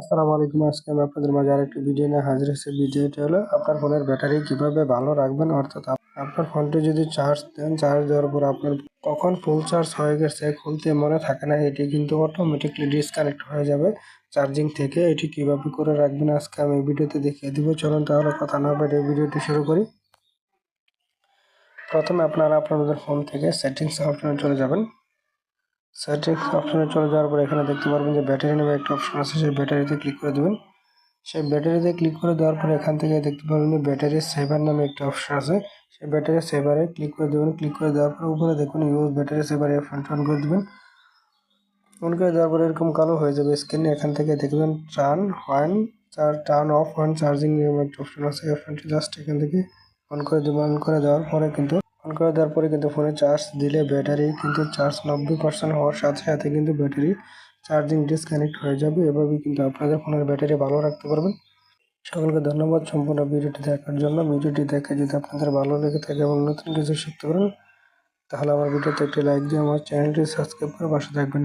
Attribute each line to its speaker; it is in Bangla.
Speaker 1: আসসালামু আলাইকুম। আজকে আমি আপনাদের মাঝে আরেকটি ভিডিও নিয়ে হাজির হয়েছি। ভিডিওটি হলো, আপনার ফোনের ব্যাটারি কীভাবে ভালো রাখবেন? অর্থাৎ আপনার ফোনটি যদি চার্জ দেন চার্জ দেওয়ার পর আপনার কখন ফুল চার্জ হয়ে গেছে খুলতে মনে থাকে না, এটি কিন্তু অটোমেটিকলি ডিসকানেক্ট হয়ে যাবে চার্জিং থেকে। এটি কীভাবে করে রাখবেন আজকে আমি ভিডিওতে দেখিয়ে দিব। চলুন তাহলে কথা না বেড়ে ভিডিওটি শুরু করি। প্রথমে আপনারা আপনাদের ফোন থেকে সেটিংস অপশনে চলে যাবেন। সেটিংস অপশনে চলে যাওয়ার পর এখানে দেখতে পারবেন যে ব্যাটারি নামে একটা অপশন আছে, সেই ব্যাটারিতে ক্লিক করে দেবেন। সেই ব্যাটারিতে ক্লিক করে দেওয়ার পর এখান থেকে দেখতে পারবেন যে ব্যাটারি সেভার নামে একটা অপশন আছে। সেই ব্যাটারি সেভারে ক্লিক করে দেবেন। ক্লিক করে দেওয়ার পর উপরে দেখুন ইউজ ব্যাটারি সেভার অপশনটা অন করে দেবেন। অন করে দেওয়ার পর এরকম কালো হয়ে যাবে স্ক্রিনে এখান থেকে দেখবেন turn on turn off on charging একটা অপশন আছে। এই জাস্ট এখান থেকে অন করে দেবেন। অন করে দেওয়ার পরে কিন্তু অন করে দেওয়ার পরে কিন্তু ফোনে চার্জ দিলে ব্যাটারি কিন্তু চার্জ নব্বই পার্সেন্ট হওয়ার সাথে সাথে কিন্তু ব্যাটারি চার্জিং ডিসকানেক্ট হয়ে যাবে। এভাবে কিন্তু আপনাদের ফোনের ব্যাটারি ভালো রাখতে পারবেন। সকলকে ধন্যবাদ সম্পূর্ণ ভিডিওটি দেখার জন্য। ভিডিওটি দেখে যদি আপনাদের ভালো লেগে থাকে এবং নতুন কিছু শিখতে পারেন, তাহলে আমার ভিডিওতে একটি লাইক দিয়ে আমার চ্যানেলটি সাবস্ক্রাইব করে পাশে থাকবেন।